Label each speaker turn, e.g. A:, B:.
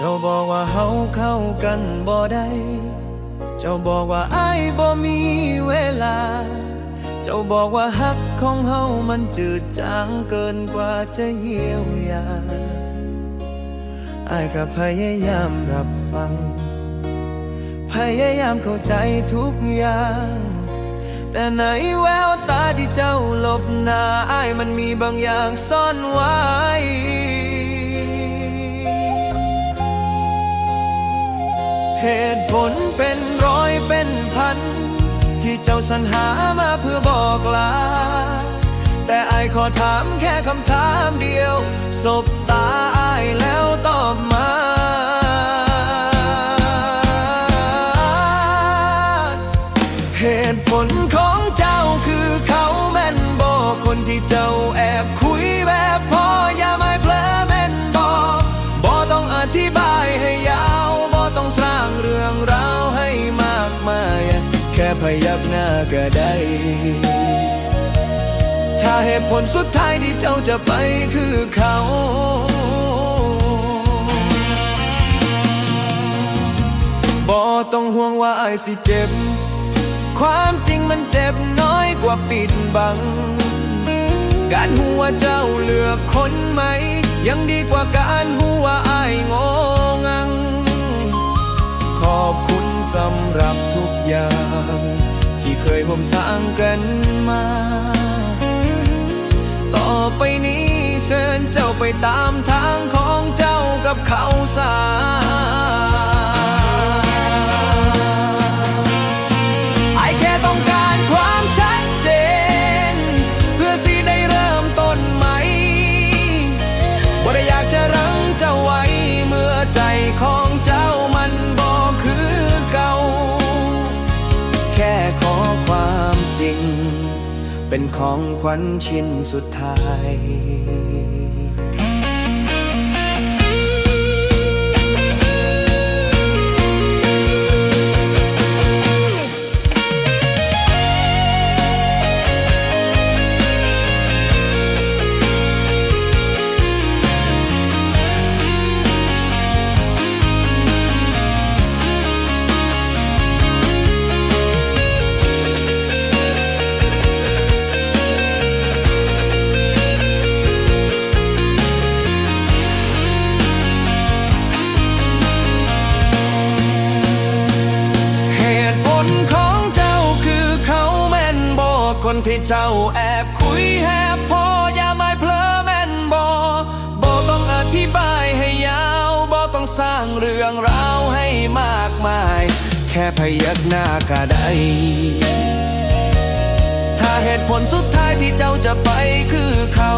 A: เจ้าบอกว่าเฮาเข้ากันบ่ได้ เจ้าบอกว่าอ้ายบ่มีเวลา เจ้าบอกว่าฮักของเฮามันจืดจางเกินกว่าจะเยียวยาอ้ายก็พยายามรับฟัง พยายามเข้าใจทุกอย่าง แต่ในแววตาที่เจ้าหลบหน้าอ้ายมันมีบางอย่างซ่อนไว้ เหตุผลเป็นร้อยเป็นพัน ที่เจ้าสรรหามาเพื่อบอกลา แต่อายขอถามแค่คำถามเดียว สบตาอายแล้วตอบมาเหตุผลของเจ้าคือเขาแม่นบอกคนที่เจ้าแอบคุยแบบพอ พยักหน้าก็ได้ ถ้าเหตุผลสุดท้ายที่เจ้าจะไปคือเขา บอต้องห่วงว่าไอายสิเจ็บ ความจริงมันเจ็บน้อยกว่าปิดบัง การหัวเจ้าเลือกคนไหม ยังดีกว่าการหัวไอายงองัง ขอบคุณสำหรับทุ ยางที่เคยผมสร้างกันมา ต่อไปนี้เชิญเจ้าไปตามทางของเจ้ากับเขาสา จริง เป็นของขวัญชิ้นสุดท้าย คนที่เจ้าแอบคุยแอบพออย่าไม่เพลอแม่นบอกบอกต้องอธิบายให้ยาวบอกต้องสร้างเรื่องราวให้มากมาย แค่พยักหน้าก็ได้ถ้าเหตุผลสุดท้ายที่เจ้าจะไปคือเขา